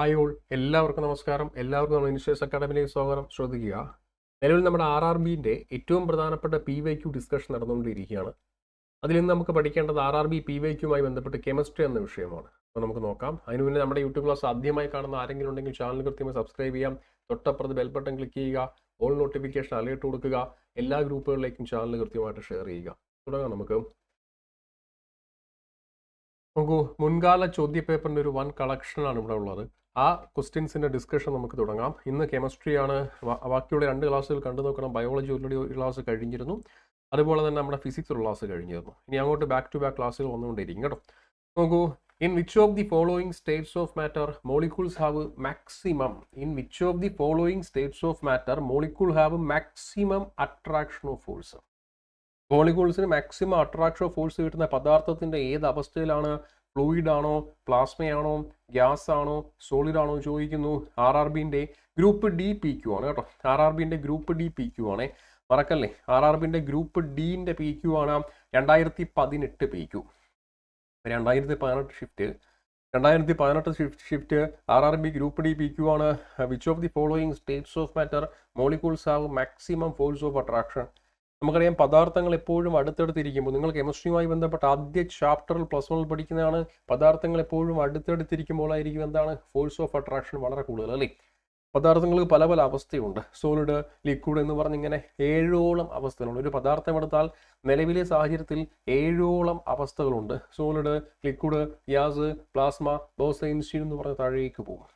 Hi all. എല്ലാവർക്കും നമസ്കാരം. എല്ലാവർക്കും നമ്മൾ ഇൻഷുറൻസ് അക്കാഡമിയിലേക്ക് സ്വാഗതം. ശ്രദ്ധിക്കുക. നിലവിൽ നമ്മുടെ ആർ ആർ ബിന്റെ ഏറ്റവും പ്രധാനപ്പെട്ട പി വൈ ക്യു ഡിസ്കഷൻ നടന്നുകൊണ്ടിരിക്കുകയാണ്. അതിൽ നിന്ന് നമുക്ക് പഠിക്കേണ്ടത് R R B P Y ക്യുമായി ബന്ധപ്പെട്ട് കെമിസ്ട്രി എന്ന വിഷയമാണ്. അപ്പോൾ നമുക്ക് നോക്കാം. അതിന് മുന്നേ നമ്മുടെ യൂട്യൂബ് ക്ലാസ് ആദ്യമായി കാണുന്ന ആരെങ്കിലും ഉണ്ടെങ്കിൽ ചാനൽ കൃത്യമായി സബ്സ്ക്രൈബ് ചെയ്യാം. തൊട്ടപ്പുറത്ത് ബെൽ ബട്ടൺ ക്ലിക്ക് ചെയ്യുക. ഓൾ നോട്ടിഫിക്കേഷൻ അലേർട്ട് കൊടുക്കുക. എല്ലാ ഗ്രൂപ്പുകളിലേക്കും ചാനൽ കൃത്യമായിട്ട് ഷെയർ ചെയ്യുക. തുടങ്ങാം നമുക്ക്. നോക്കൂ മുൻകാല ചോദ്യ പേപ്പറിന്റെ ഒരു വൻ കളക്ഷനാണ് ഇവിടെ ഉള്ളത്. ആ ക്വസ്റ്റ്യൻസിന്റെ ഡിസ്കഷൻ നമുക്ക് തുടങ്ങാം. ഇന്ന് കെമിസ്ട്രിയാണ് ബാക്കിയുള്ള രണ്ട് ക്ലാസ്സുകൾ കണ്ടു നോക്കണം. ബയോളജി ഓൾറെഡി ഒരു ക്ലാസ് കഴിഞ്ഞിരുന്നു. അതുപോലെ തന്നെ നമ്മുടെ ഫിസിക്സ് ഒരു ക്ലാസ് കഴിഞ്ഞിരുന്നു. ഇനി അങ്ങോട്ട് ബാക്ക് ടു ബാക്ക് ക്ലാസ്സുകൾ വന്നുകൊണ്ടിരിക്കും കേട്ടോ. നോക്കൂ in which of the following states of matter molecules have maximum in which of the following states of matter molecule have maximum attraction of force മോളിക്യൂൾസിന് maximum attraction of force കിട്ടുന്ന പദാർത്ഥത്തിന്റെ ഏത് അവസ്ഥയിലാണ് fluid ആണോ പ്ലാസ്മയാണോ gas ആണോ solid ആണോ ചോദിക്കുന്നു. R R ബിന്റെ group D P Q ആണ് കേട്ടോ. ആർ ആർ ബിന്റെ ഗ്രൂപ്പ് ഡി പി ക്യു ആണ്. മറക്കല്ലേ? ആർ ആർ ബിന്റെ ഗ്രൂപ്പ് ഡീന്റെ പി ക്യു ആണ് രണ്ടായിരത്തി പതിനെട്ട് പി ക്യു. രണ്ടായിരത്തി പതിനെട്ട് ഷിഫ്റ്റ് രണ്ടായിരത്തി പതിനെട്ട് shift shift R R B group D P Q ആണ്. Which of the following states of matter molecules have maximum force of attraction നമുക്കറിയാം പദാർത്ഥങ്ങൾ എപ്പോഴും അടുത്തടുത്തിരിക്കുമ്പോൾ നിങ്ങൾ കെമിസ്ട്രിയുമായി ബന്ധപ്പെട്ട ആദ്യ ചാപ്റ്ററിൽ പ്ലസ് വണ്ണിൽ പഠിക്കുന്നതാണ്. പദാർത്ഥങ്ങൾ എപ്പോഴും അടുത്തടുത്തിരിക്കുമ്പോഴായിരിക്കും എന്താണ്? ഫോഴ്സ് ഓഫ് അട്രാക്ഷൻ വളരെ കൂടുതൽ അല്ലേ? പദാർത്ഥങ്ങൾക്ക് പല പല അവസ്ഥയുണ്ട്. സോളിഡ് ലിക്വിഡ് എന്ന് പറഞ്ഞിങ്ങനെ ഏഴോളം അവസ്ഥകളുണ്ട്. ഒരു പദാർത്ഥം എടുത്താൽ നിലവിലെ സാഹചര്യത്തിൽ ഏഴോളം അവസ്ഥകളുണ്ട്. Solid liquid gas plasma Bose Einstein എന്ന് പറഞ്ഞ താഴേക്ക് പോകും.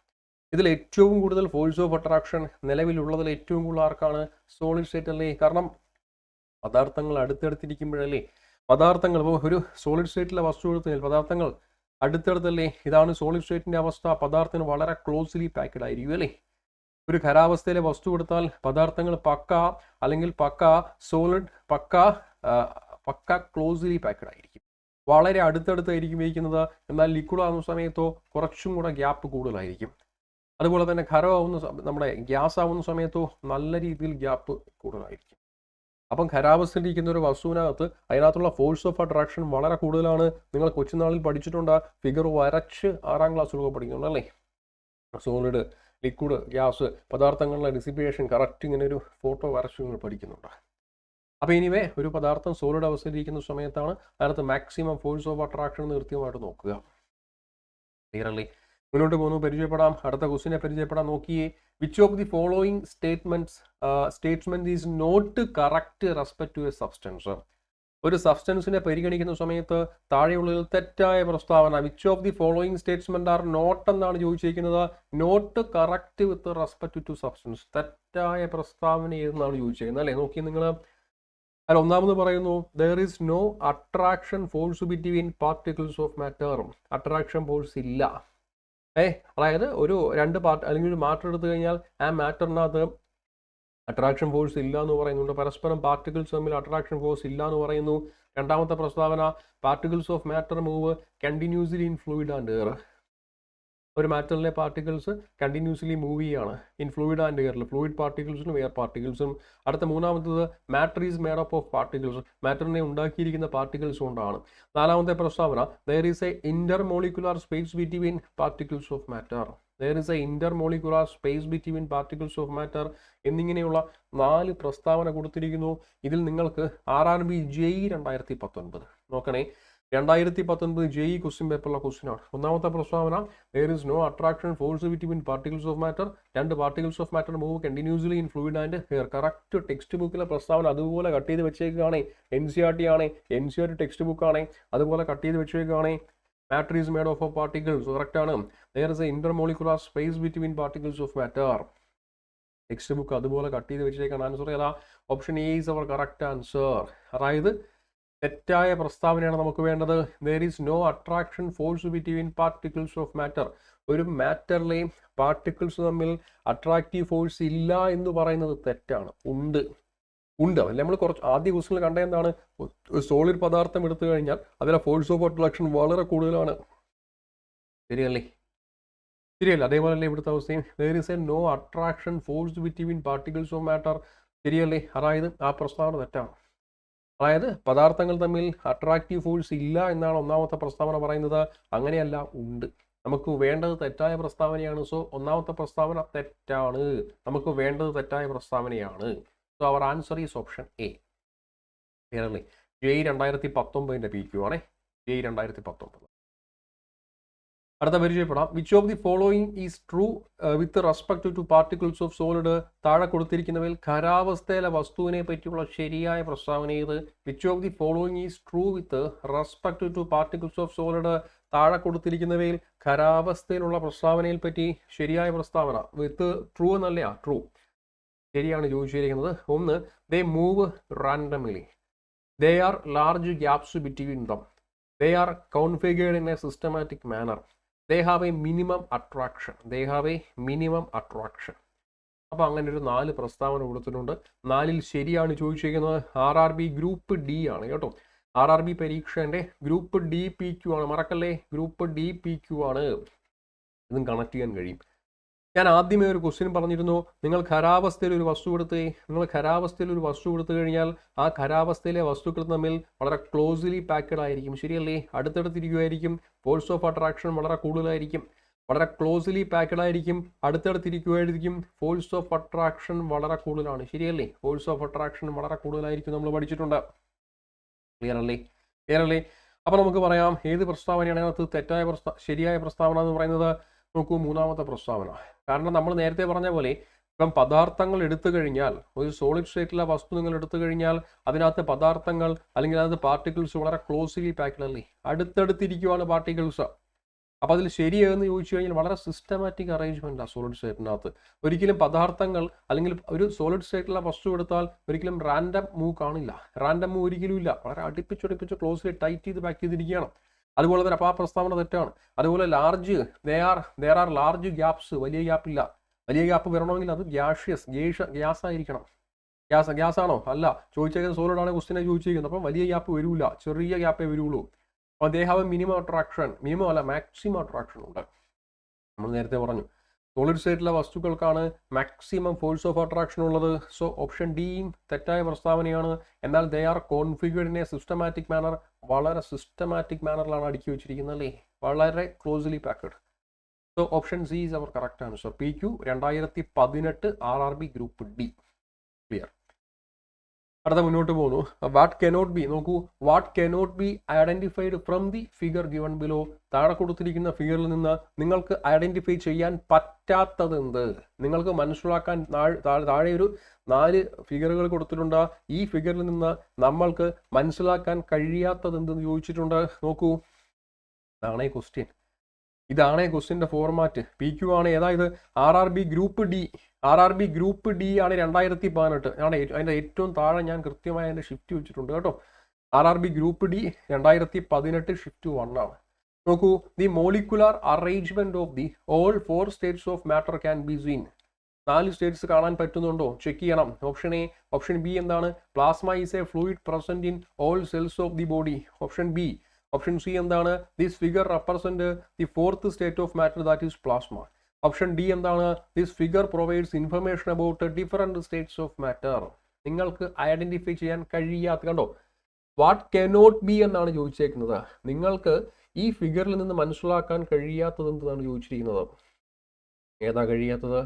ഇതിൽ ഏറ്റവും കൂടുതൽ ഫോഴ്സ് ഓഫ് അട്രാക്ഷൻ നിലവിലുള്ളതിൽ ഏറ്റവും കൂടുതൽ ആർക്കാണ്? സോളിഡ് സ്റ്റേറ്റ് അല്ലേ? കാരണം പദാർത്ഥങ്ങൾ അടുത്തടുത്തിരിക്കുമ്പോഴല്ലേ പദാർത്ഥങ്ങൾ ഇപ്പോൾ ഒരു സോളിഡ് സ്റ്റേറ്റിലെ വസ്തു എടുത്തു പദാർത്ഥങ്ങൾ അടുത്തടുത്തല്ലേ? ഇതാണ് സോളിഡ് സ്റ്റേറ്റിന്റെ അവസ്ഥ. പദാർത്ഥത്തിന് വളരെ ക്ലോസ്ലി പാക്കഡ് ആയിരിക്കും അല്ലേ? ഒരു ഖരാവസ്ഥയിലെ വസ്തു കൊടുത്താൽ പദാർത്ഥങ്ങൾ പക്ക അല്ലെങ്കിൽ പക്ക സോളിഡ് പക്ക പക്ക ക്ലോസ്ലി പാക്കഡ് ആയിരിക്കും. വളരെ അടുത്തടുത്തായിരിക്കും ഇരിക്കുന്നത്. എന്നാൽ ലിക്വിഡ് ആകുന്ന സമയത്തോ കുറച്ചും കൂടെ ഗ്യാപ്പ് കൂടുതലായിരിക്കും. അതുപോലെ തന്നെ ഖരമാവുന്ന നമ്മുടെ ഗ്യാസ് ആവുന്ന സമയത്തോ നല്ല രീതിയിൽ ഗ്യാപ്പ് കൂടുതലായിരിക്കും. അപ്പം ഖരാവസ്ഥയിലിരിക്കുന്ന ഒരു വസ്തുവിനകത്ത് അതിനകത്തുള്ള ഫോഴ്സ് ഓഫ് അട്രാക്ഷൻ വളരെ കൂടുതലാണ്. നിങ്ങൾ കൊച്ചുനാളിൽ പഠിച്ചിട്ടുണ്ട് ഫിഗർ വരച്ച് ആറാം ക്ലാസ്സിലൊക്കെ പഠിക്കുന്നുണ്ട് അല്ലേ? സോളിഡ് ലിക്വിഡ് ഗ്യാസ് പദാർത്ഥങ്ങളുടെ ഡിസിപ്പിയേഷൻ കറക്റ്റ് ഇങ്ങനെ ഒരു ഫോട്ടോ വരച്ച് നിങ്ങൾ പഠിക്കുന്നുണ്ട്. അപ്പോൾ ഇനിവേ ഒരു പദാർത്ഥം സോളിഡ് അവസ്ഥയിലിരിക്കുന്ന സമയത്താണ് അതിനകത്ത് മാക്സിമം ഫോഴ്സ് ഓഫ് അട്രാക്ഷൻ കൃത്യമായിട്ട് നോക്കുക. ക്ലിയർ അല്ലേ? മുന്നോട്ട് പോകുന്നു. പരിചയപ്പെടാം. അടുത്ത ക്വസ്റ്റിനെ പരിചയപ്പെടാം. നോക്കിയേ. Which of the following statements statement is not correct respect to a substance ഒരു സബ്സ്റ്റൻസിനെ പരിഗണിക്കുന്ന സമയത്ത് താഴെയുള്ളതിൽ തെറ്റായ പ്രസ്താവന. Which of the following statement are not എന്നാണ് ചോദിച്ചിരിക്കുന്നത്. Not correct with respect to substance തെറ്റായ പ്രസ്താവന ഏതെന്നാണ് ചോദിച്ചിരിക്കുന്നത് അല്ലേ? നോക്കി നിങ്ങൾ അല്ല ഒന്നാമത് പറയുന്നു. There is no attraction force between particles of matter attraction force ഇല്ല. ഏ അതായത് ഒരു രണ്ട് പാർട്ട് അല്ലെങ്കിൽ ഒരു മാറ്റർ എടുത്തു കഴിഞ്ഞാൽ ആ മാറ്ററിനകത്ത് അട്രാക്ഷൻ ഫോഴ്സ് ഇല്ല എന്ന് പറയുന്നുണ്ട്. പരസ്പരം പാർട്ടിക്കിൾസ് തമ്മിൽ അട്രാക്ഷൻ ഫോഴ്സ് ഇല്ല എന്ന് പറയുന്നു. രണ്ടാമത്തെ പ്രസ്താവന particles of matter move continuously in fluid and air ഒരു മാറ്ററിലെ പാർട്ടിക്കിൾസ് കണ്ടിന്യൂസ്ലി മൂവ് ചെയ്യാണ്. ഇൻ ഫ്ലൂയിഡ് ആൻഡ് എയറിൽ ഫ്ലൂയിഡ് പാർട്ടിക്കിൾസിനും എയർ പാർട്ടിക്കിൾസും അടുത്ത മൂന്നാമത്തത് matter is made up of particles മാറ്ററിനെ ഉണ്ടാക്കിയിരിക്കുന്ന പാർട്ടിക്കിൾസ് കൊണ്ടാണ്. നാലാമത്തെ പ്രസ്താവന there is a intermolecular space between particles of matter there is a intermolecular space between particles of matter എന്നിങ്ങനെയുള്ള നാല് പ്രസ്താവന കൊടുത്തിരിക്കുന്നു. ഇതിൽ നിങ്ങൾക്ക് ആർ ആർ ബി ജെ രണ്ടായിരത്തി പത്തൊൻപത് നോക്കണേ. രണ്ടായിരത്തി പത്തൊൻപത് J E question paper question ആണ്. ഒന്നാമത്തെ പ്രസ്താവന there is no attraction force between particles of matter രണ്ട് particles of matter move continuously in fluid and air correct text ബുക്കിലെ പ്രസ്താവന അതുപോലെ കട്ട് ചെയ്ത് വെച്ചേക്കുകയാണ് എൻ സി ആർ ടി ആണ്. N C R T text book ആണ്. അതുപോലെ cut ചെയ്ത് വെച്ചേക്കുകയാണ് matter is made of a particles correct ആണ്. There is a intermolecular space between particles of matter text book അതുപോലെ കട്ട് ചെയ്ത് വെച്ചേക്കാണ്. ആൻസർ ഏതാ? Option A is our correct answer അതായത് തെറ്റായ പ്രസ്താവനയാണ് നമുക്ക് വേണ്ടത്. There is no attraction force between particles of matter ഒരു മാറ്ററിലെയും പാർട്ടിക്കിൾസ് തമ്മിൽ അട്രാക്റ്റീവ് ഫോഴ്സ് ഇല്ല എന്ന് പറയുന്നത് തെറ്റാണ്. ഉണ്ട്. ഉണ്ട്. അതിൽ നമ്മൾ കുറച്ച് ആദ്യ ക്വസ്റ്റിൽ കണ്ട എന്താണ്? സോളിഡ് പദാർത്ഥം എടുത്തു കഴിഞ്ഞാൽ അതിലെ ഫോഴ്സ് ഓഫ് അട്രാക്ഷൻ വളരെ കൂടുതലാണ്. ശരിയല്ലേ? ശരിയല്ല? അതേപോലെ ഇവിടുത്തെ അവസ്ഥയും? There is a no attraction force between particles of matter ശരിയല്ലേ? അതായത് ആ പ്രസ്താവന തെറ്റാണ്. അതായത് പദാർത്ഥങ്ങൾ തമ്മിൽ അട്രാക്റ്റീവ് ഫോഴ്സ് ഇല്ല എന്നാണ് ഒന്നാമത്തെ പ്രസ്താവന പറയുന്നത്. അങ്ങനെയല്ല ഉണ്ട്. നമുക്ക് വേണ്ടത് തെറ്റായ പ്രസ്താവനയാണ്. സോ ഒന്നാമത്തെ പ്രസ്താവന തെറ്റാണ്. നമുക്ക് വേണ്ടത് തെറ്റായ പ്രസ്താവനയാണ്. So our answer is option A clearly J രണ്ടായിരത്തി പത്തൊമ്പതിന്റെ പി ക്യു ആണേ. ജെ രണ്ടായിരത്തി പത്തൊമ്പത്. അടുത്ത പരിചയപ്പെടാം. Which of the following is true with respect to particles of solid താഴെ കൊടുത്തിരിക്കുന്നവയിൽ ഖരാവസ്ഥയിലെ വസ്തുവിനെ പറ്റിയുള്ള ശരിയായ പ്രസ്താവന ഏത്? Which of the following is true with respect to particles of solid താഴെ കൊടുത്തിരിക്കുന്നവയിൽ ഖരാവസ്ഥയിലുള്ള പ്രസ്താവനയിൽ പറ്റി ശരിയായ പ്രസ്താവന? വിത്ത് ട്രൂ എന്നല്ല? ട്രൂ ശരിയാണ് ചോദിച്ചിരിക്കുന്നത്. ഒന്ന് they move randomly they are large gaps between them they are configured in a systematic manner they have a minimum attraction they have a minimum attraction അപ്പോൾ അങ്ങനെ ഒരു നാല് പ്രസ്താവന കൊടുത്തിട്ടുണ്ട്. നാലിൽ ശരിയാണ് ചോദിച്ചിരിക്കുന്നത്. R R B group D ആണ് കേട്ടോ. ആർ ആർ ബി പരീക്ഷേന്റെ ഗ്രൂപ്പ് ഡി പി ക്യു ആണ്. മറക്കല്ലേ? ഗ്രൂപ്പ് ഡി പി ക്യു ആണ്. ഇതും കണക്ട് ചെയ്യാൻ കഴിയും. ഞാൻ ആദ്യമേ ഒരു ക്വസ്റ്റ്യൻ പറഞ്ഞിരുന്നു നിങ്ങൾ ഖരാവസ്ഥയിൽ ഒരു വസ്തു കൊടുത്ത് നിങ്ങൾ ഖരാവസ്ഥയിൽ ഒരു വസ്തു കൊടുത്തു കഴിഞ്ഞാൽ ആ ഖരാവസ്ഥയിലെ വസ്തുക്കൾ തമ്മിൽ വളരെ ക്ലോസ്ലി പാക്കഡ് ആയിരിക്കും. ശരിയല്ലേ? അടുത്തടുത്തിരിക്കുമായിരിക്കും ഫോഴ്സ് ഓഫ് അട്രാക്ഷൻ വളരെ കൂടുതലായിരിക്കും. വളരെ ക്ലോസ്ലി പാക്കഡ് ആയിരിക്കും. അടുത്തടുത്തിരിക്കുമായിരിക്കും ഫോഴ്സ് ഓഫ് അട്രാക്ഷൻ വളരെ കൂടുതലാണ്. ശരിയല്ലേ? ഫോഴ്സ് ഓഫ് അട്രാക്ഷൻ വളരെ കൂടുതലായിരിക്കും നമ്മൾ പഠിച്ചിട്ടുണ്ട്. ക്ലിയർ അല്ലേ? ക്ലിയർ അല്ലേ? അപ്പോൾ നമുക്ക് പറയാം ഏത് പ്രസ്താവനയാണ് അതിനകത്ത് തെറ്റായ പ്രസ്താ ശരിയായ പ്രസ്താവന എന്ന് പറയുന്നത്? നോക്കൂ മൂന്നാമത്തെ പ്രസ്താവന. കാരണം നമ്മൾ നേരത്തെ പറഞ്ഞ പോലെ ഇപ്പം പദാർത്ഥങ്ങൾ എടുത്തു കഴിഞ്ഞാൽ ഒരു സോളിഡ് സ്റ്റേറ്റിലെ വസ്തു നിങ്ങൾ എടുത്തു കഴിഞ്ഞാൽ അതിനകത്ത് പദാർത്ഥങ്ങൾ അല്ലെങ്കിൽ അതിനകത്ത് പാർട്ടിക്കിൾസ് വളരെ ക്ലോസ്ലി പാക്ഡ് അല്ലേ? അടുത്തടുത്തിരിക്കുവാണ് പാർട്ടിക്കിൾസ് അപ്പോൾ അതിൽ ശരിയെന്ന് ചോദിച്ചു കഴിഞ്ഞാൽ വളരെ സിസ്റ്റമാറ്റിക് അറേഞ്ച്മെന്റാണ് സോളിഡ് സ്റ്റേറ്റിനകത്ത് ഒരിക്കലും പദാർത്ഥങ്ങൾ അല്ലെങ്കിൽ ഒരു സോളിഡ് സ്റ്റേറ്റിലെ വസ്തു എടുത്താൽ ഒരിക്കലും റാൻഡം മൂവ് കാണില്ല. റാൻഡം മൂവ് ഒരിക്കലും ഇല്ല. വളരെ അടുപ്പിച്ചടുപ്പിച്ച് ക്ലോസ്ലി ടൈറ്റ് ചെയ്ത് പാക്ക് ചെയ്തിരിക്കുകയാണ്. അതുപോലെ തന്നെ അപ്പോൾ ആ പ്രസ്താവന തെറ്റാണ്. അതുപോലെ large they are there are large gaps വലിയ ഗ്യാപ്പ് ഇല്ല. വലിയ ഗ്യാപ്പ് വരണമെങ്കിൽ അത് ഗ്യാഷ്യസ് ഗ്യേഷ ഗ്യാസ് ആയിരിക്കണം. ഗ്യാസ് ഗ്യാസ് ആണോ? അല്ല. ചോദിച്ചേക്കുന്ന സോളിഡ് ആണ് ക്വസ്റ്റിനെ ചോദിച്ചിരിക്കുന്നത് അപ്പം വലിയ ഗ്യാപ്പ് വരില്ല ചെറിയ ഗ്യാപ്പേ വരുള്ളൂ. അപ്പോൾ they have minimum attraction minimum അല്ല മാക്സിമം അട്രാക്ഷൻ ഉണ്ട്. നമ്മൾ നേരത്തെ പറഞ്ഞു. സോളിഡ് സ്റ്റേറ്റിലെ വസ്തുക്കൾക്കാണ് മാക്സിമം ഫോഴ്സ് ഓഫ് അട്രാക്ഷൻ ഉള്ളത്. സോ ഓപ്ഷൻ ഡിയും തെറ്റായ പ്രസ്താവനയാണ്. എന്നാൽ they are configured in a systematic manner വളരെ സിസ്റ്റമാറ്റിക് മാനറിലാണ് അടുക്കി വെച്ചിരിക്കുന്നത് അല്ലേ? വളരെ closely packed so option C is our correct answer P Q രണ്ടായിരത്തി പതിനെട്ട് R R B group D clear അടുത്ത മുന്നോട്ട് പോകുന്നു. വാട്ട് കനോട്ട് ബി നോക്കൂ what cannot be identified from the figure given below താഴെ കൊടുത്തിരിക്കുന്ന ഫിഗറിൽ നിന്ന് നിങ്ങൾക്ക് ഐഡന്റിഫൈ ചെയ്യാൻ പറ്റാത്തത് എന്ത് നിങ്ങൾക്ക് മനസ്സിലാക്കാൻ താഴെ ഒരു നാല് ഫിഗറുകൾ കൊടുത്തിട്ടുണ്ട്. ഈ ഫിഗറിൽ നിന്ന് നമ്മൾക്ക് മനസ്സിലാക്കാൻ കഴിയാത്തത് എന്തെന്ന് ചോദിച്ചിട്ടുണ്ട്. നോക്കൂ. ഇതാണേ ക്വസ്റ്റ്യൻ ഇതാണ് ക്വസ്റ്റിന്റെ ഫോർമാറ്റ് പി ക്യു ആണ് ഏതായത്? R R B group D R R B group D ആണ് രണ്ടായിരത്തി പതിനെട്ട്. ആണ് അതിന്റെ ഏറ്റവും താഴെ ഞാൻ കൃത്യമായി അതിന്റെ ഷിഫ്റ്റ് വെച്ചിട്ടുണ്ട് കേട്ടോ. R R B group D രണ്ടായിരത്തി പതിനെട്ട് ഷിഫ്റ്റ് വൺ ആണ്. നോക്കൂ the molecular arrangement of the all four states of matter can be seen നാല് സ്റ്റേറ്റ്സ് കാണാൻ പറ്റുന്നുണ്ടോ? ചെക്ക് ചെയ്യണം. ഓപ്ഷൻ എ ഓപ്ഷൻ ബി എന്താണ്? Plasma is a fluid present in all cells of the body option B option C എന്താണ്? This figure represent the fourth state of matter that is plasma option D എന്താണ്? This figure provides information about different states of matter നിങ്ങൾക്ക് identify ചെയ്യാൻ കഴിയാത്ത കണ്ടോ? What cannot B എന്നാണ് ചോദിച്ചേക്കുന്നത്. നിങ്ങൾക്ക് ഈ ഫിഗറിൽ നിന്ന് മനസ്സിലാക്കാൻ കഴിയാത്തത് എന്താണ് ചോദിച്ചിരിക്കുന്നത്? ഏതാ കഴിയാത്തത്?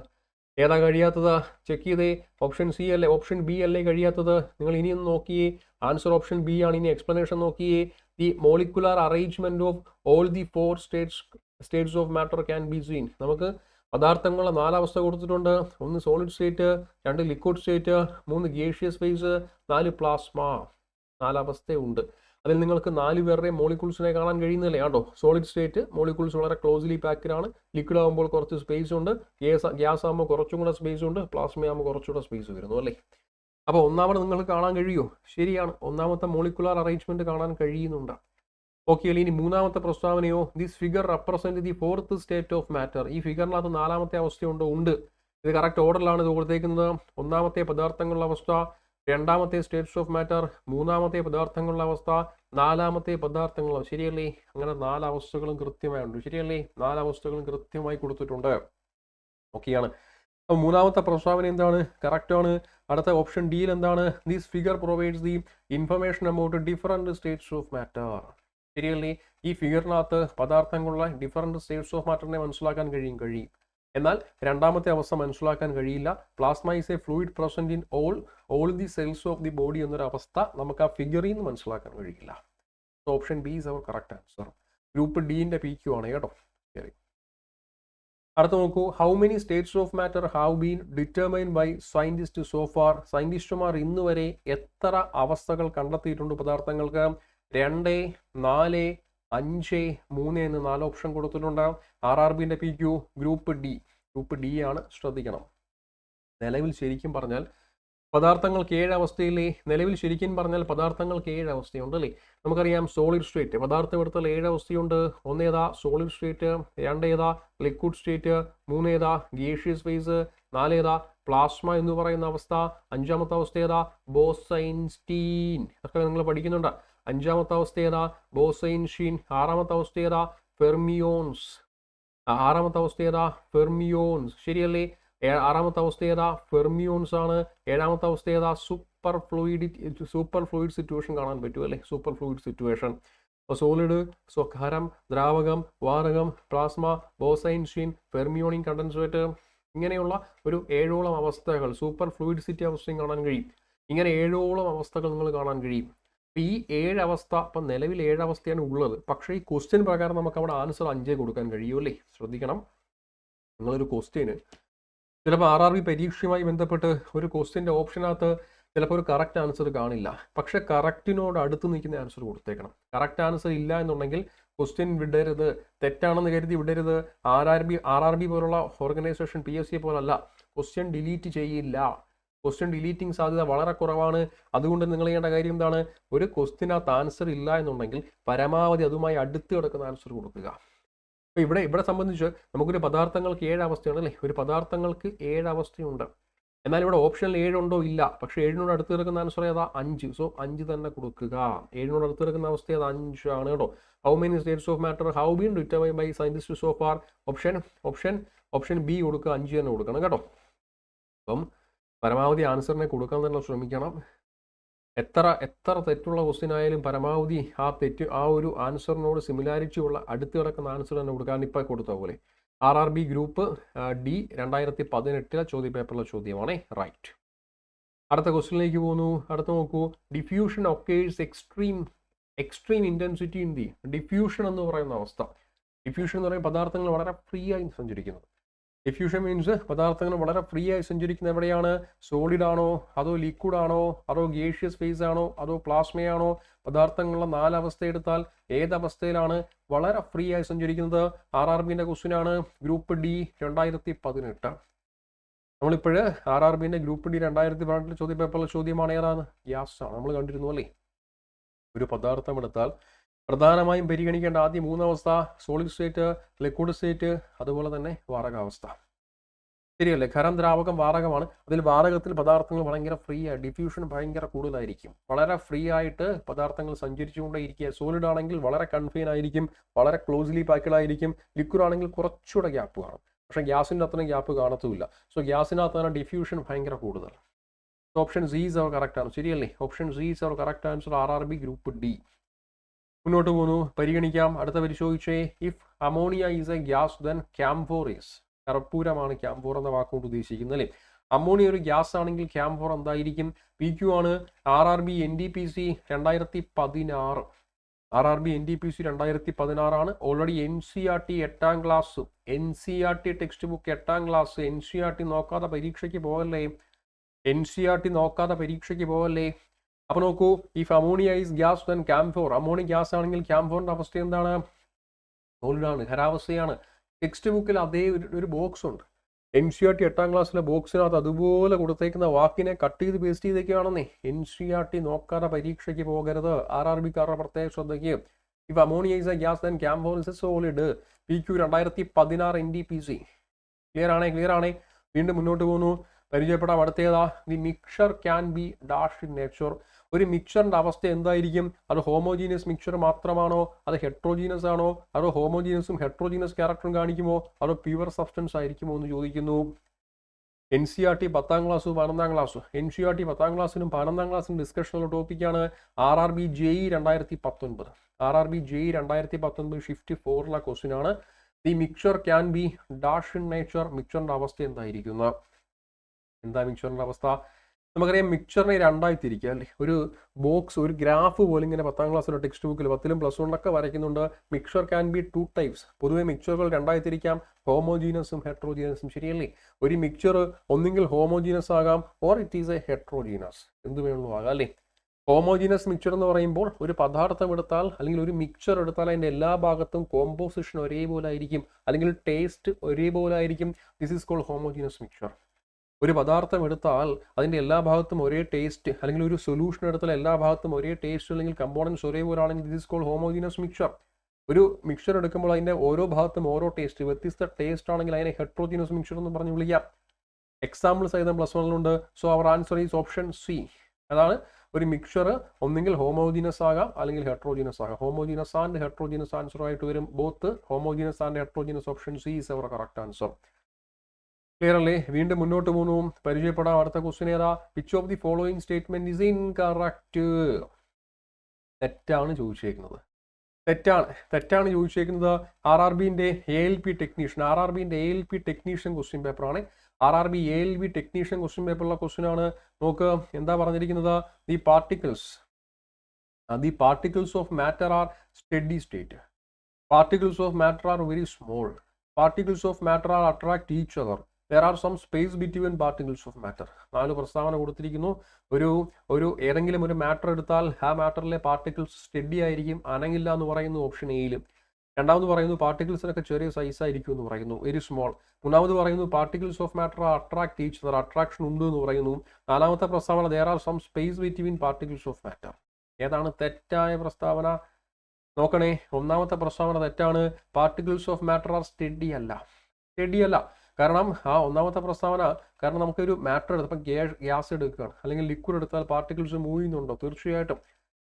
ഏതാ കഴിയാത്തത്? ചെക്ക് ചെയ്തേ. ഓപ്ഷൻ സി അല്ലേ ഓപ്ഷൻ ബി അല്ലേ കഴിയാത്തത്? നിങ്ങൾ ഇനിയൊന്ന് നോക്കിയേ. ആൻസർ ഓപ്ഷൻ ബി ആണ്. ഇനി എക്സ്പ്ലനേഷൻ നോക്കിയേ. The molecular arrangement of all the four states states of matter can be seen നമുക്ക് പദാർത്ഥങ്ങളുടെ നാലവസ്ഥ കൊടുത്തിട്ടുണ്ട്. ഒന്ന് സോളിഡ് സ്റ്റേറ്റ് രണ്ട് ലിക്വിഡ് സ്റ്റേറ്റ് മൂന്ന് ഗേഷ്യസ് ഫേസ് നാല് പ്ലാസ്മ നാലവസ്ഥയുണ്ട്. അതിൽ നിങ്ങൾക്ക് നാല് പേരുടെ മോളിക്യൂൾസിനെ കാണാൻ കഴിയുന്നില്ലേ കേട്ടോ സോളിഡ് സ്റ്റേറ്റ് മോളിക്യൂൾസ് വളരെ ക്ലോസ്ലി ആണ്. ലിക്വിഡ് ആകുമ്പോൾ കുറച്ച് സ്പേസ് ഉണ്ട്. ഗ്യാസ് ഗ്യാസ് ആകുമ്പോൾ കുറച്ചും കൂടെ സ്പേസ് ഉണ്ട്. പ്ലാസ്മ ആകുമ്പോൾ കുറച്ചുകൂടെ സ്പേസ് വരുന്നു അല്ലേ? അപ്പോൾ ഒന്നാമത് നിങ്ങൾക്ക് കാണാൻ കഴിയുമോ ശരിയാണ്. ഒന്നാമത്തെ മോളിക്കുലാർ അറേഞ്ച്മെന്റ് കാണാൻ കഴിയുന്നുണ്ട്. ഓക്കെ ഇനി മൂന്നാമത്തെ പ്രസ്താവനയോ? This figure represent the fourth state of matter ഈ ഫിഗറിനകത്ത് നാലാമത്തെ അവസ്ഥയുണ്ടോ ഉണ്ട്. ഇത് കറക്റ്റ് ഓർഡറിലാണ് ഇത് കൊടുത്തേക്കുന്നത്. ഒന്നാമത്തെ പദാർത്ഥങ്ങളുടെ അവസ്ഥ രണ്ടാമത്തെ സ്റ്റേറ്റ്സ് ഓഫ് മാറ്റർ മൂന്നാമത്തെ പദാർത്ഥങ്ങളുടെ അവസ്ഥ നാലാമത്തെ പദാർത്ഥങ്ങളോ ശരിയല്ലേ? അങ്ങനെ നാല് അവസ്ഥകളും കൃത്യമായുണ്ട്. ശരിയല്ലേ? നാല് അവസ്ഥകളും കൃത്യമായി കൊടുത്തിട്ടുണ്ട്. ഓക്കെയാണ്. അപ്പോൾ മൂന്നാമത്തെ പ്രസ്താവന എന്താണ്? കറക്റ്റ് ആണ്. അടുത്ത ഓപ്ഷൻ ഡിയിൽ എന്താണ്? This figure provides the information about different states of matter ശരിയല്ലേ? ഈ ഫിഗറിനകത്ത് പദാർത്ഥങ്ങളുള്ള ഡിഫറന്റ് സ്റ്റേറ്റ്സ് ഓഫ് മാറ്ററിനെ മനസ്സിലാക്കാൻ കഴിയും കഴിയും. എന്നാൽ രണ്ടാമത്തെ അവസ്ഥ മനസ്സിലാക്കാൻ കഴിയില്ല. Plasma is a fluid present in all all the cells of the body എന്നൊരു അവസ്ഥ നമുക്ക് ആ ഫിഗറിൽ നിന്ന് മനസ്സിലാക്കാൻ കഴിയില്ല. Option B is our correct answer group ഡിന്റെ P Q ആണ് കേട്ടോ. ശരി. അടുത്ത നോക്കൂ. How many states of matter have been determined by scientist so far സയന്റിസ്റ്റുമാർ ഇന്ന് വരെ എത്ര അവസ്ഥകൾ കണ്ടെത്തിയിട്ടുണ്ട്? പദാർത്ഥങ്ങൾക്ക് രണ്ട് നാല് അഞ്ച് മൂന്ന് എന്ന് നാല് ഓപ്ഷൻ കൊടുത്തിട്ടുണ്ട് R R ബിന്റെ P Q group D group D ആണ് ശ്രദ്ധിക്കണം. നിലവിൽ ശരിക്കും പറഞ്ഞാൽ പദാർത്ഥങ്ങൾക്ക് ഏഴ് അവസ്ഥയിലെ നിലവിൽ ശരിക്കും പറഞ്ഞാൽ പദാർത്ഥങ്ങൾക്ക് ഏഴ് അവസ്ഥയുണ്ട് അല്ലേ? നമുക്കറിയാം സോളിഡ് സ്റ്റേറ്റ് പദാർത്ഥം എടുത്താൽ ഏഴ് അവസ്ഥയുണ്ട്. ഏതാ? സോളിഡ് സ്റ്റേറ്റ് രണ്ട് ഏതാ? ലിക്വിഡ് സ്റ്റേറ്റ് മൂന്ന് ഏതാ? ഗേഷ്യസ് ഫേസ് ഏതാ? പ്ലാസ്മ എന്ന് പറയുന്ന അവസ്ഥ. അഞ്ചാമത്തെ അവസ്ഥ ഏതാ? ബോസൈൻസ്റ്റീൻ അതൊക്കെ നിങ്ങൾ പഠിക്കുന്നുണ്ട്. അഞ്ചാമത്തെ അവസ്ഥ ഏതാ? ബോസൈൻഷീൻ ആറാമത്തെ അവസ്ഥ ഏതാ? ഫെർമിയോൺസ്. ആറാമത്തെ അവസ്ഥ ഏതാ? ഫെർമിയോൺസ്. ശരിയല്ലേ? ആറാമത്തെ അവസ്ഥ ഏതാ? ഫെർമിയോൺസ് ആണ്. ഏഴാമത്തെ അവസ്ഥ ഏതാ? Super fluid super fluid situation കാണാൻ പറ്റും അല്ലേ? Super fluid situation. അപ്പോൾ സോളിഡ് സ്വഖരം ദ്രാവകം വാതകം പ്ലാസ്മ ബോസൈൻഷീൻ ഫെർമിയോണിൻ കണ്ടൻസേറ്റ് ഇങ്ങനെയുള്ള ഒരു ഏഴോളം അവസ്ഥകൾ സൂപ്പർ ഫ്ലൂയിഡ് സിറ്റി അവസ്ഥയും കാണാൻ കഴിയും. ഇങ്ങനെ ഏഴോളം അവസ്ഥകൾ നിങ്ങൾ കാണാൻ കഴിയും. അപ്പോൾ ഈ ഏഴ് അവസ്ഥ ഇപ്പം നിലവിൽ ഏഴ് അവസ്ഥയാണ് ഉള്ളത്. പക്ഷേ ഈ ക്വസ്റ്റ്യൻ പ്രകാരം നമുക്ക് അവിടെ ആൻസർ അഞ്ചേ കൊടുക്കാൻ കഴിയുമല്ലേ ശ്രദ്ധിക്കണം. നിങ്ങളൊരു ക്വസ്റ്റ്യന് ചിലപ്പോൾ ആർ ആർ ബി പരീക്ഷയുമായി ബന്ധപ്പെട്ട് ഒരു ക്വസ്റ്റ്യന്റെ ഓപ്ഷനകത്ത് ചിലപ്പോൾ ഒരു കറക്റ്റ് ആൻസർ കാണില്ല. പക്ഷേ കറക്റ്റിനോട് അടുത്ത് നിൽക്കുന്ന ആൻസർ കൊടുത്തേക്കണം. കറക്റ്റ് ആൻസർ ഇല്ല എന്നുണ്ടെങ്കിൽ ക്വസ്റ്റ്യൻ വിടരുത്. തെറ്റാണെന്ന് കരുതി വിടരുത്. R R B R R B പോലുള്ള ഓർഗനൈസേഷൻ പി എസ് സി പോലല്ല ക്വസ്റ്റ്യൻ ഡിലീറ്റ് ചെയ്യില്ല. ക്വസ്റ്റ്യൻ ഡിലീറ്റിംഗ് സാധ്യത വളരെ കുറവാണ്. അതുകൊണ്ട് നിങ്ങൾ ചെയ്യേണ്ട കാര്യം എന്താണ്? ഒരു ക്വസ്റ്റിനകത്ത് ആൻസർ ഇല്ല എന്നുണ്ടെങ്കിൽ പരമാവധി അതുമായി അടുത്ത് കിടക്കുന്ന ആൻസർ കൊടുക്കുക. അപ്പോൾ ഇവിടെ ഇവിടെ സംബന്ധിച്ച് നമുക്കൊരു പദാർത്ഥങ്ങൾക്ക് ഏഴ് അവസ്ഥയാണ് അല്ലേ? ഒരു പദാർത്ഥങ്ങൾക്ക് ഏഴ് അവസ്ഥയുണ്ട്. എന്നാൽ ഇവിടെ ഓപ്ഷനിൽ ഏഴുണ്ടോ ഇല്ല. പക്ഷേ ഏഴിനോട് അടുത്ത് കിടക്കുന്ന ആൻസർ ഏതാ? അഞ്ച്. സോ അഞ്ച് തന്നെ കൊടുക്കുക. ഏഴിനോട് അടുത്ത് കിടക്കുന്ന അവസ്ഥ ഏതാ? അഞ്ചാണ് കേട്ടോ. How many states of matter have been determine by scientist so far option option option B കൊടുക്കുക. അഞ്ച് തന്നെ കൊടുക്കണം കേട്ടോ. അപ്പം പരമാവധി ആൻസറിനെ കൊടുക്കാൻ തന്നെ ശ്രമിക്കണം. എത്ര എത്ര തെറ്റുള്ള ക്വസ്റ്റ്യൻ ആയാലും പരമാവധി ആ തെറ്റ് ആ ഒരു ആൻസറിനോട് സിമിലാരിറ്റി ഉള്ള അടുത്ത് കിടക്കുന്ന ആൻസർ തന്നെ കൊടുക്കാൻ ഇപ്പോൾ കൊടുത്ത പോലെ. R R B group D രണ്ടായിരത്തി പതിനെട്ടിലെ ചോദ്യ പേപ്പറിലെ ചോദ്യമാണ്. റൈറ്റ് അടുത്ത ക്വസ്റ്റ്യനിലേക്ക് പോകുന്നു. അടുത്ത നോക്കൂ. Diffusion occurs extreme extreme intensity in the diffusion എന്ന് പറയുന്ന അവസ്ഥ. ഡിഫ്യൂഷൻ എന്ന് പറയുന്ന പദാർത്ഥങ്ങൾ വളരെ ഫ്രീ ആയി സഞ്ചരിക്കുന്നത് ഡിഫ്യൂഷൻ മീൻസ് പദാർത്ഥങ്ങൾ വളരെ ഫ്രീ ആയി സഞ്ചരിക്കുന്ന എവിടെയാണ്? സോളിഡ് ആണോ? അതോ ലിക്വിഡ് ആണോ? അതോ ഗേഷ്യസ് ഫേസ് ആണോ? അതോ പ്ലാസ്മയാണോ പദാർത്ഥങ്ങളുടെ നാലവസ്ഥ എടുത്താൽ ഏതവസ്ഥയിലാണ് വളരെ ഫ്രീ ആയി സഞ്ചരിക്കുന്നത്? ആർ ആർ ബിന്റെ ക്വസ്റ്റ്യൻ ആണ്. ഗ്രൂപ്പ് ഡി രണ്ടായിരത്തി പതിനെട്ട് നമ്മളിപ്പോഴ് ആർ ആർ ബിന്റെ ഗ്രൂപ്പ് ഡി രണ്ടായിരത്തി പതിനെട്ടിലെ ചോദ്യ പേപ്പറിലെ ചോദ്യമാണ് ഏതാണ്? ഗ്യാസ് ആണ്. നമ്മൾ കണ്ടിരുന്നു അല്ലേ? ഒരു പദാർത്ഥം എടുത്താൽ പ്രധാനമായും പരിഗണിക്കേണ്ട ആദ്യ മൂന്നാവസ്ഥ സോളിഡ് സ്റ്റേറ്റ് ലിക്വിഡ് സ്റ്റേറ്റ് അതുപോലെ തന്നെ വാതകാവസ്ഥ. ശരിയല്ലേ? ഖരം ദ്രാവകം വാതകമാണ്. അതിൽ വാതകത്തിൽ പദാർത്ഥങ്ങൾ ഭയങ്കര ഫ്രീ ആയി ഡിഫ്യൂഷൻ ഭയങ്കര കൂടുതലായിരിക്കും. വളരെ ഫ്രീ ആയിട്ട് പദാർത്ഥങ്ങൾ സഞ്ചരിച്ചുകൊണ്ടേയിരിക്കുക. സോളിഡ് ആണെങ്കിൽ വളരെ കൺഫൈൻ ആയിരിക്കും വളരെ ക്ലോസ്ലി പാക്കഡ് ആയിരിക്കും. ലിക്വിഡ് ആണെങ്കിൽ കുറച്ചുകൂടെ ഗ്യാപ്പ് കാണും. പക്ഷേ ഗ്യാസിന്റെ അത്രയും ഗ്യാപ്പ് കാണത്തുമില്ല. സോ ഗ്യാസിനകത്ത് തന്നെ ഡിഫ്യൂഷൻ ഭയങ്കര കൂടുതൽ. Option C is our correct ആണ് ശരിയല്ലേ? Option C is our correct answer R R B group D മുന്നോട്ട് പോകുന്നു. പരിഗണിക്കാം. അടുത്ത പരിശോധിച്ചേ. If ammonia is a gas then camphor is കർപ്പൂരമാണ് camphor എന്ന വാക്കുകൊണ്ട് ഉദ്ദേശിക്കുന്നത് അല്ലേ? അമോണിയ ഒരു ഗ്യാസ് ആണെങ്കിൽ ക്യാംഫോർ എന്തായിരിക്കും? പി ക്യു ആണ്. R R B N D P C രണ്ടായിരത്തി പതിനാറ് R R B N D P C രണ്ടായിരത്തി പതിനാറാണ് already N C R T എട്ടാം class N C R T text book എട്ടാം class N C R T നോക്കാതെ പരീക്ഷയ്ക്ക് പോകല്ലേ? N C R T നോക്കാതെ പരീക്ഷയ്ക്ക് പോകല്ലേ? അപ്പൊ നോക്കൂ if ammonia is gas then camphor ammonia gas ആണെങ്കിൽ ക്യാംഫോറിന്റെ അവസ്ഥ എന്താണ്? സോളിഡാണ് ഖരാവസ്ഥയാണ്. ടെക്സ്റ്റ് ബുക്കിൽ അതേ ഒരു ബോക്സ് ഉണ്ട്. എൻ സി ആർ ടി എട്ടാം ക്ലാസ്സിലെ ബോക്സിനകത്ത് അതുപോലെ കൊടുത്തേക്കുന്ന വാക്കിനെ കട്ട് ചെയ്ത് പേസ്റ്റ് ചെയ്തേക്കുകയാണെന്നേ എൻ സി ആർ ടി നോക്കാതെ പരീക്ഷയ്ക്ക് പോകരുത്. ആർ ആർ ബിക്കാരുടെ പ്രത്യേക ശ്രദ്ധയ്ക്ക്. If ammonia is a gas then camphor is a solid P Q രണ്ടായിരത്തി പതിനാറ് N D P C clear ആണേ ക്ലിയർ ആണേ. വീണ്ടും മുന്നോട്ട് പോകുന്നു. പരിചയപ്പെടാം. അടുത്തേതാ the mixture can be dash in nature ഒരു മിക്സറിന്റെ അവസ്ഥ എന്തായിരിക്കും? അത് ഹോമോജീനിയസ് മിക്സർ മാത്രമാണോ? അത് ഹെട്രോജീനസ് ആണോ? അതോ ഹോമോജീനസും ഹെട്രോജീനസ് ക്യാരക്ടറും കാണിക്കുമോ? അതോ പ്യുവർ സബ്സ്റ്റൻസ് ആയിരിക്കുമോ എന്ന് ചോദിക്കുന്നു. എൻ സി ആർ ടി പത്താം ക്ലാസ്സും പതിനൊന്നാം ക്ലാസ്സും എൻ സി ആർ ടി പത്താം ക്ലാസ്സിനും പതിനൊന്നാം ക്ലാസ്സിനും ഡിസ്കഷനുള്ള ടോപ്പിക്കാണ് R R B J E രണ്ടായിരത്തി പത്തൊൻപത് R R B J E രണ്ടായിരത്തി പത്തൊൻപത് ഷിഫ്റ്റ് ഫോറിലെ ക്വസ്റ്റ്യൻ ആണ്. The mixture can be dash in nature മിക്സറിന്റെ അവസ്ഥ എന്തായിരിക്കുന്ന എന്താ മിക്സറിന്റെ അവസ്ഥ? നമുക്കറിയാം മിക്ചറിനെ രണ്ടായി തിരിക്കുക അല്ലേ? ഒരു ബോക്സ് ഒരു ഗ്രാഫ് പോലെ ഇങ്ങനെ പത്താം ക്ലാസ്സിലെ ടെക്സ്റ്റ് ബുക്കിൽ പത്തിലും പ്ലസ് വണ്ണൊക്കെ വരയ്ക്കുന്നുണ്ട്. Mixture can be two types പൊതുവെ മിക്സറുകൾ രണ്ടായി തിരിക്കാം ഹോമോജീനസും ഹെട്രോജീനസും ശരിയല്ലേ? ഒരു മിക്ചർ ഒന്നുകിൽ ഹോമോജീനസ് ആകാം or it is a heterogeneous എന്ത് വേണമെങ്കിലും ആകാം അല്ലേ? ഹോമോജീനസ് മിക്ചർ എന്ന് പറയുമ്പോൾ ഒരു പദാർത്ഥം എടുത്താൽ അല്ലെങ്കിൽ ഒരു മിക്ചർ എടുത്താൽ അതിന്റെ എല്ലാ ഭാഗത്തും കോമ്പോസിഷൻ ഒരേപോലെ ആയിരിക്കും. അല്ലെങ്കിൽ ടേസ്റ്റ് ഒരേപോലെ ആയിരിക്കും. This is called homogeneous mixture ഒരു പദാർത്ഥം എടുത്താൽ അതിന്റെ എല്ലാ ഭാഗത്തും ഒരേ ടേസ്റ്റ് അല്ലെങ്കിൽ ഒരു സൊല്യൂഷൻ എടുത്താൽ എല്ലാ ഭാഗത്തും ഒരേ ടേസ്റ്റ് അല്ലെങ്കിൽ കമ്പോണൻസ് ഒരേപോലെ ആണെങ്കിൽ ദിസ് കോൾഡ് ഹോമോജീനസ് മിക്സർ ഒരു മിക്സർ എടുക്കുമ്പോൾ അതിന്റെ ഓരോ ഭാഗത്തും ഓരോ ടേസ്റ്റ് വ്യത്യസ്ത ടേസ്റ്റ് ആണെങ്കിൽ അതിനെ ഹെട്രോജീനസ് മിക്സർ എന്ന് പറഞ്ഞ് വിളിക്കാം. എക്സാമ്പിൾ സഹിതം plus വണ്ണിലുണ്ട് so our answer is option C അതാണ് ഒരു മിക്സർ ഒന്നെങ്കിൽ ഹോമോജീനസ് ആകാം അല്ലെങ്കിൽ ഹെട്രോജീനസ് ആകാം. ഹോമോജീനസ് ആൻഡ് ഹെട്രോജീനസ് ആൻസർ ആയിട്ട് വരും both homogeneous and heterogeneous option C is our correct answer clear അല്ലേ വീണ്ടും മുന്നോട്ട് പോകുന്നു. പരിചയപ്പെടാം അടുത്ത ക്വസ്റ്റ്യൻ ഏതാ? Which of the following statement is incorrect തെറ്റാണ് ചോദിച്ചേക്കുന്നത്. തെറ്റാണ്. തെറ്റാണ് ചോദിച്ചേക്കുന്നത് R R ബിന്റെ A L P technician R R ബിന്റെ A L P technician question പേപ്പറാണ് R R B A L B technician question പേപ്പറിലുള്ള ക്വസ്റ്റ്യനാണ് നോക്ക് എന്താ പറഞ്ഞിരിക്കുന്നത്? The particles the particles of matter are steady state particles of matter are very small particles of matter are attract each other there are some space between particles of matter നാല് പ്രസ്താവന കൊടുത്തിരിക്കുന്നു. ഒരു ഒരു ഏതെങ്കിലും ഒരു മാറ്റർ എടുത്താൽ ആ മാറ്ററിലെ particles study ആയിരിക്കും അനങ്ങില്ല എന്ന് പറയുന്നു ഓപ്ഷൻ എയിലും രണ്ടാമത് പറയുന്നു പാർട്ടിക്കിൾസിനൊക്കെ ചെറിയ സൈസ് ആയിരിക്കും എന്ന് പറയുന്നു. വെരി സ്മോൾ മൂന്നാമത് പറയുന്നു particles of matter attract each other attraction ഉണ്ട് എന്ന് പറയുന്നു. നാലാമത്തെ പ്രസ്താവന there are some space between particles of matter ഏതാണ് തെറ്റായ പ്രസ്താവന? നോക്കണേ. ഒന്നാമത്തെ പ്രസ്താവന തെറ്റാണ്. Particles of matter are steady അല്ല. സ്റ്റഡി അല്ല. കാരണം ആ ഒന്നാമത്തെ പ്രസ്താവന കാരണം നമുക്കൊരു മാറ്റർ എടുത്തപ്പോൾ ഗ്യാസ് എടുക്കുകയാണ്. അല്ലെങ്കിൽ ലിക്വിഡ് എടുത്താൽ പാർട്ടിക്കിൾസ് മൂവ് ചെയ്യുന്നുണ്ടോ? തീർച്ചയായിട്ടും.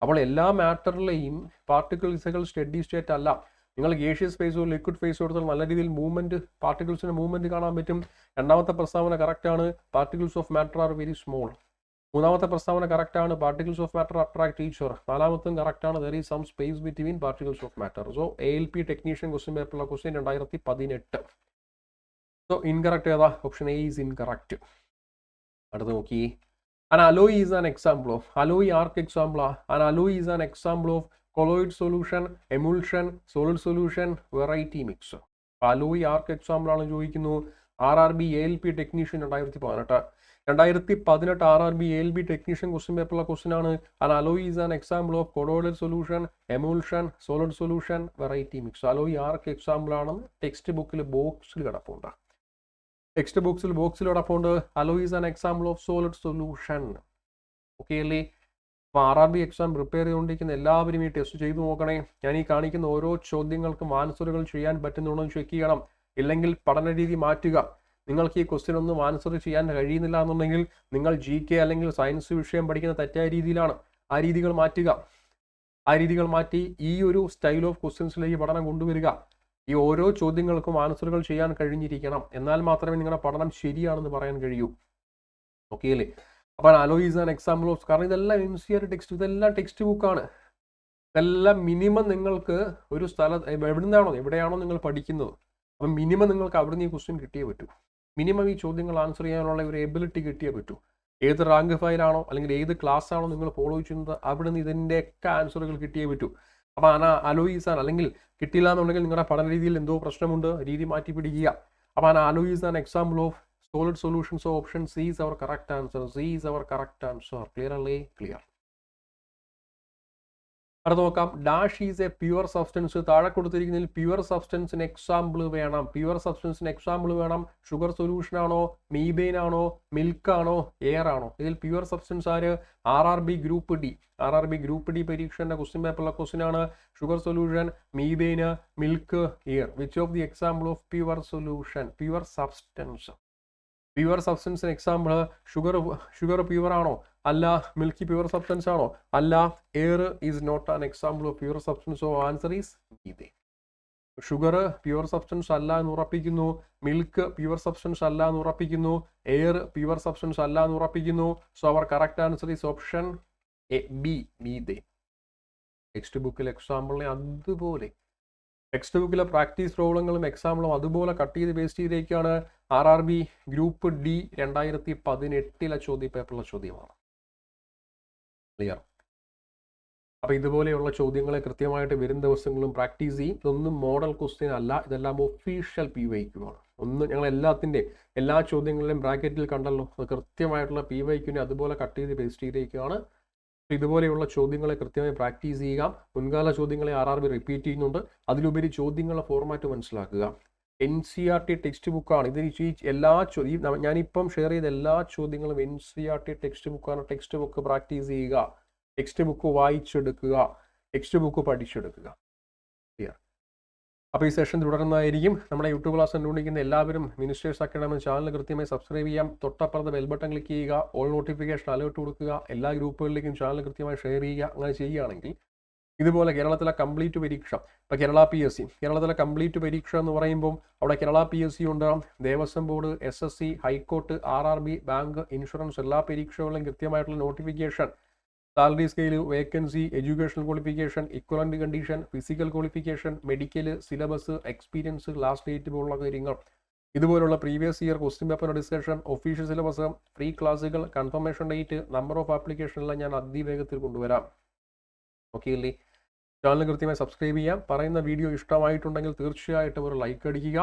അപ്പോൾ എല്ലാ മാറ്ററിലെയും പാർട്ടിക്കിൾസുകൾ സ്റ്റഡി സ്റ്റേറ്റ് അല്ല. നിങ്ങൾ ഗേഷ്യസ് സ്പേസോ ലിക്വിഡ് ഫേസോ എടുത്താൽ നല്ല രീതിയിൽ മൂവ്മെന്റ് പാർട്ടിക്കിൾസിന്റെ മൂവ്മെന്റ് കാണാൻ പറ്റും. രണ്ടാമത്തെ പ്രസ്താവന കറക്റ്റ് ആണ്. Particles of matter are very small മൂന്നാമത്തെ പ്രസ്താവന കറക്റ്റ് ആണ്. പാർട്ടിക്കിൾസ് ഓഫ് മാറ്റർ അട്രാക്ട് ടീച്ചർ നാലാമത്തും കറക്റ്റ് ആണ്. There is some space between particles of matter so A L P technician question പേപ്പറുള്ള question രണ്ടായിരത്തി പതിനെട്ട്. സോ ഇൻകറക്റ്റ് ഏതാ? ഓപ്ഷൻ എ ഈസ് ഇൻകറക്റ്റ് അടുത്ത് നോക്കി. An alloy is an example of alloy arc example ആ. An alloy is an example of colloid solution emulsion solid solution variety mix alloy arc example ആണ് ചോദിക്കുന്നു. R R B L P technician രണ്ടായിരത്തി പതിനെട്ട്. രണ്ടായിരത്തി പതിനെട്ട് R R B L B technician question പേപ്പറിലെ question ആണ്. An alloy is an example of colloid solution emulsion solid solution variety mix alloy arc example ആണെന്ന് text ബുക്കിൽ ബോക്സിൽ കിടപ്പുണ്ട്. Text ബുക്സിൽ ബോക്സിലോടൊപ്പം ഉണ്ട് alloy is an example of solid solution okay അല്ലേ അപ്പോൾ R R B exam prepare ചെയ്തുകൊണ്ടിരിക്കുന്ന എല്ലാവരും ഈ ടെസ്റ്റ് ചെയ്തു നോക്കണേ. ഞാൻ ഈ കാണിക്കുന്ന ഓരോ ചോദ്യങ്ങൾക്കും ആൻസറുകൾ ചെയ്യാൻ പറ്റുന്നുണ്ടോ എന്ന് ചെക്ക് ചെയ്യണം. ഇല്ലെങ്കിൽ പഠന രീതി മാറ്റുക. നിങ്ങൾക്ക് ഈ ക്വസ്റ്റ്യൻ ഒന്നും ആൻസർ ചെയ്യാൻ കഴിയുന്നില്ല എന്നുണ്ടെങ്കിൽ നിങ്ങൾ ജി കെ അല്ലെങ്കിൽ സയൻസ് വിഷയം പഠിക്കുന്ന തെറ്റായ രീതിയിലാണ്. ആ രീതികൾ മാറ്റുക. ആ രീതികൾ മാറ്റി ഈ ഒരു സ്റ്റൈൽ ഓഫ് ക്വസ്റ്റ്യൻസിലേക്ക് പഠനം കൊണ്ടുവരിക. ഈ ഓരോ ചോദ്യങ്ങൾക്കും ആൻസറുകൾ ചെയ്യാൻ കഴിഞ്ഞിരിക്കണം. എന്നാൽ മാത്രമേ നിങ്ങളുടെ പഠനം ശരിയാണെന്ന് പറയാൻ കഴിയൂ. ഓക്കെ അല്ലേ അപ്പോൾ അലോയിസ് ആൻ എക്സാമ്പിൾ ഓഫ് കാരണം ഇതെല്ലാം എം സി ആർ ടെക്സ്റ്റ് ഇതെല്ലാം ടെക്സ്റ്റ് ബുക്കാണ് ഇതെല്ലാം മിനിമം നിങ്ങൾക്ക് ഒരു സ്ഥലം എവിടുന്നാണോ എവിടെയാണോ നിങ്ങൾ പഠിക്കുന്നത്. അപ്പം മിനിമം നിങ്ങൾക്ക് അവിടെ നിന്ന് ഈ ക്വസ്റ്റ്യൻ കിട്ടിയേ പറ്റൂ. മിനിമം ഈ ചോദ്യങ്ങൾ ആൻസർ ചെയ്യാനുള്ള ഒരു എബിലിറ്റി കിട്ടിയേ പറ്റൂ. ഏത് റാങ്ക് ഫയലാണോ അല്ലെങ്കിൽ ഏത് ക്ലാസ് ആണോ നിങ്ങൾ ഫോളോ ചെയ്യുന്നത് അവിടെ നിന്ന് ഇതിന്റെയൊക്കെ ആൻസറുകൾ കിട്ടിയേ പറ്റൂ. അപ്പോൾ ആന അലോയിസാൻ അല്ലെങ്കിൽ കിട്ടില്ല എന്നുണ്ടെങ്കിൽ നിങ്ങളുടെ പഠന രീതിയിൽ എന്തോ പ്രശ്നമുണ്ട് രീതി മാറ്റി പിടിക്കുക. അപ്പോൾ an alloy is an example of solid solutions option C is our correct answer C is our correct answer clear അല്ലേ? ക്ലിയർ അടുത്ത നോക്കാം. Dash is a pure substance താഴെ കൊടുത്തിരിക്കുന്നതിൽ പ്യുവർ സബ്സ്റ്റൻസിന് എക്സാമ്പിൾ വേണം. പ്യുവർ സബ്സ്റ്റൻസിന് എക്സാമ്പിൾ വേണം. ഷുഗർ സൊല്യൂഷൻ ആണോ? മീബെയിൻ ആണോ? മിൽക്ക് ആണോ? എയർ ആണോ? ഇതിൽ പ്യുവർ സബ്സ്റ്റൻസ് ആര്? R R B group D R R B group D പരീക്ഷന്റെ question പേപ്പറിലെ question ആണ്. Sugar solution മീബെയിന് milk air which of the example of pure solution pure substance pure സബ്സ്റ്റൻസിന് example sugar sugar pure ആണോ? അല്ല milky pure substance ആണോ? അല്ല air is not an example of pure substance oh answer is ഇതേ. Sugar pure substance അല്ല എന്ന് ഉറപ്പിക്കുന്നു. Milk pure substance അല്ല എന്ന് ഉറപ്പിക്കുന്നു. എയർ പ്യുവർ സബ്സ്റ്റൻസ് അല്ല എന്ന് ഉറപ്പിക്കുന്നു. So our correct answer is option A B B they text ബുക്കിലെ എക്സാമ്പിളിനെ അതുപോലെ. ടെക്സ്റ്റ് ബുക്കിലെ പ്രാക്ടീസ് പ്രോബ്ലങ്ങളും എക്സാമ്പിളും അതുപോലെ കട്ട് ചെയ്ത് paste ചെയ്തേക്കാണ്. R R B group D രണ്ടായിരത്തി പതിനെട്ടിലെ ചോദ്യ പേപ്പറിലെ ചോദ്യമാണ്. ക്ലിയർ അപ്പോൾ ഇതുപോലെയുള്ള ചോദ്യങ്ങളെ കൃത്യമായിട്ട് വരും ദിവസങ്ങളും പ്രാക്ടീസ് ചെയ്യും. ഇതൊന്നും മോഡൽ ക്വസ്റ്റ്യൻ അല്ല. ഇതെല്ലാം ഒഫീഷ്യൽ പി വൈക്കുമാണ് ഒന്ന് ഞങ്ങൾ എല്ലാത്തിന്റെയും എല്ലാ ചോദ്യങ്ങളിലും ബ്രാക്കറ്റിൽ കണ്ടല്ലോ. അത് കൃത്യമായിട്ടുള്ള പി വൈക്കിനെ അതുപോലെ കട്ട് ചെയ്ത് പേസ്റ്റ് ചെയ്തേക്കുകയാണ് ഇതുപോലെയുള്ള ചോദ്യങ്ങളെ കൃത്യമായി പ്രാക്ടീസ് ചെയ്യുക. മുൻകാല ചോദ്യങ്ങളെ ആർ ആർ ബി റിപ്പീറ്റ് ചെയ്യുന്നുണ്ട്. അതിലുപരി ചോദ്യങ്ങളുടെ ഫോർമാറ്റ് മനസ്സിലാക്കുക. N C R T text ബുക്കാണ് ഇത് ഈ എല്ലാ ചോദ്യം ഞാനിപ്പം ഷെയർ ചെയ്ത എല്ലാ ചോദ്യങ്ങളും N C R T text ബുക്കാണ് ടെക്സ്റ്റ് ബുക്ക് പ്രാക്ടീസ് ചെയ്യുക. ടെക്സ്റ്റ് ബുക്ക് വായിച്ചെടുക്കുക. ടെക്സ്റ്റ് ബുക്ക് പഠിച്ചെടുക്കുക. ക്ലിയർ അപ്പോൾ ഈ സെഷൻ തുടരുന്നതായിരിക്കും നമ്മുടെ യൂട്യൂബ് ക്ലാസ് കണ്ടുകൊണ്ടിരിക്കുന്ന എല്ലാവരും മിനിസ്റ്റേഴ്സ് അക്കാഡമി ചാനൽ കൃത്യമായി സബ്സ്ക്രൈബ് ചെയ്യാം. തൊട്ടപ്പുറത്ത് ബെൽ ബട്ടൺ ക്ലിക്ക് ചെയ്യുക. ഓൾ നോട്ടിഫിക്കേഷൻ അലേർട്ട് കൊടുക്കുക. എല്ലാ ഗ്രൂപ്പുകളിലേക്കും ചാനൽ കൃത്യമായി ഷെയർ ചെയ്യുക. അങ്ങനെ ചെയ്യുകയാണെങ്കിൽ ഇതുപോലെ കേരളത്തിലെ കംപ്ലീറ്റ് പരീക്ഷ. ഇപ്പോൾ കേരള പി എസ് സി കേരളത്തിലെ കംപ്ലീറ്റ് പരീക്ഷ എന്ന് പറയുമ്പോൾ അവിടെ കേരള പി എസ് സി ഉണ്ട്. Devaswom board S S C high court R R B bank insurance എല്ലാ പരീക്ഷകളിലും കൃത്യമായിട്ടുള്ള notification salary scale vacancy educational qualification equivalent condition physical qualification medical syllabus experience last date പോലുള്ള കാര്യങ്ങൾ. ഇതുപോലുള്ള previous year question paper discussion official syllabus free ക്ലാസുകൾ confirmation date number of application എല്ലാം ഞാൻ അതിവേഗത്തിൽ കൊണ്ടുവരാം. ഓക്കെ അല്ലേ ചാനൽ കൃത്യമായി സബ്സ്ക്രൈബ് ചെയ്യാം. പറയുന്ന വീഡിയോ ഇഷ്ടമായിട്ടുണ്ടെങ്കിൽ തീർച്ചയായിട്ടും ഒരു ലൈക്ക് അടിക്കുക.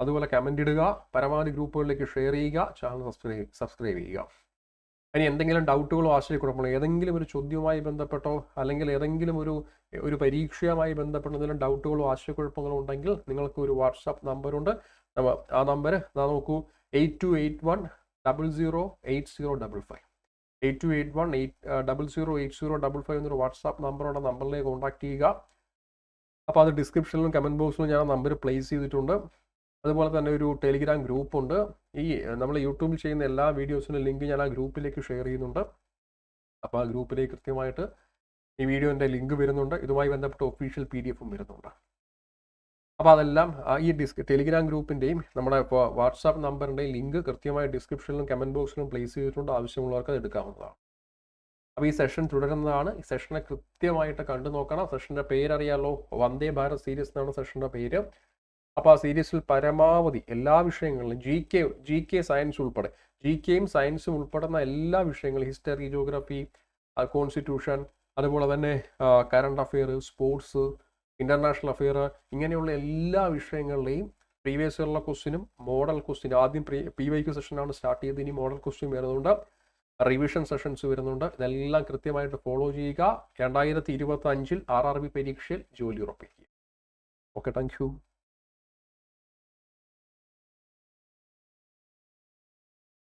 അതുപോലെ കമന്റ് ഇടുക. പരമാവധി ഗ്രൂപ്പുകളിലേക്ക് ഷെയർ ചെയ്യുക. ചാനൽ സബ്സ്ക്രൈബ് സബ്സ്ക്രൈബ് ചെയ്യുക. ഇനി എന്തെങ്കിലും ഡൗട്ടുകളോ ആശയക്കുഴപ്പങ്ങളോ ഏതെങ്കിലും ഒരു ചോദ്യവുമായി ബന്ധപ്പെട്ടോ അല്ലെങ്കിൽ ഏതെങ്കിലും ഒരു ഒരു പരീക്ഷയുമായി ബന്ധപ്പെട്ട എന്തെങ്കിലും ഡൗട്ടുകളോ ആശയക്കുഴപ്പങ്ങളോ ഉണ്ടെങ്കിൽ നിങ്ങൾക്ക് ഒരു വാട്സാപ്പ് നമ്പറുണ്ട് ആ നമ്പർ നോക്കൂ. Eight two eight one double zero eight zero double five eight two eight one eight double zero eight zero double five എന്നൊരു വാട്സാപ്പ് നമ്പറോടെ നമ്പറിലേക്ക് കോൺടാക്ട് ചെയ്യുക. അപ്പോൾ അത് ഡിസ്ക്രിപ്ഷനിലും കമന്റ് ബോക്സിലും ഞാൻ ആ നമ്പർ പ്ലേസ് ചെയ്തിട്ടുണ്ട്. അതുപോലെ തന്നെ ഒരു ടെലിഗ്രാം ഗ്രൂപ്പുണ്ട് ഈ നമ്മൾ യൂട്യൂബിൽ ചെയ്യുന്ന എല്ലാ വീഡിയോസിന്റെ ലിങ്ക് ഞാൻ ആ ഗ്രൂപ്പിലേക്ക് ഷെയർ ചെയ്യുന്നുണ്ട്. അപ്പോൾ ആ ഗ്രൂപ്പിലേക്ക് കൃത്യമായിട്ട് ഈ വീഡിയോന്റെ ലിങ്ക് വരുന്നുണ്ട്. ഇതുമായി ബന്ധപ്പെട്ട് ഒഫീഷ്യൽ പി ഡി എഫും വരുന്നുണ്ട്. അപ്പോൾ അതെല്ലാം ഈ ഡിസ്ക് ടെലിഗ്രാം ഗ്രൂപ്പിന്റെയും നമ്മുടെ ഇപ്പോൾ വാട്സാപ്പ് നമ്പറിന്റെയും ലിങ്ക് കൃത്യമായി ഡിസ്ക്രിപ്ഷനിലും കമന്റ് ബോക്സിലും പ്ലേസ് ചെയ്തിട്ടുണ്ട്. ആവശ്യമുള്ളവർക്ക് അത് എടുക്കാവുന്നതാണ്. അപ്പോൾ ഈ സെഷൻ തുടരുന്നതാണ്. ഈ സെഷനെ കൃത്യമായിട്ട് കണ്ടു നോക്കണം. സെഷന്റെ പേരറിയാലോ. വന്ദേ ഭാരത് സീരീസ് എന്നാണ് സെഷന്റെ പേര്. അപ്പോൾ ആ സീരീസിൽ പരമാവധി എല്ലാ വിഷയങ്ങളിലും G K G K science ഉൾപ്പെടെ ജി കെയും സയൻസും ഉൾപ്പെടുന്ന എല്ലാ വിഷയങ്ങളും ഹിസ്റ്ററി ജോഗ്രഫി കോൺസ്റ്റിറ്റ്യൂഷൻ അതുപോലെ തന്നെ current affair sports international affair ഇങ്ങനെയുള്ള എല്ലാ വിഷയങ്ങളിലെയും പ്രീവിയസ് ഇയറുള്ള ക്വസ്റ്റിനും മോഡൽ ക്വസ്റ്റിനും ആദ്യം പ്രീ പി വൈ സെഷനാണ് സ്റ്റാർട്ട് ചെയ്ത് ഇനി മോഡൽ ക്വസ്റ്റ്യൻ വരുന്നുണ്ട്. റിവിഷൻ സെഷൻസ് വരുന്നുണ്ട്. ഇതെല്ലാം കൃത്യമായിട്ട് ഫോളോ ചെയ്യുക. രണ്ടായിരത്തി ഇരുപത്തി അഞ്ചിൽ ആർ ആർ ബി പരീക്ഷയിൽ ജോലി ഉറപ്പിക്കുക. Okay thank you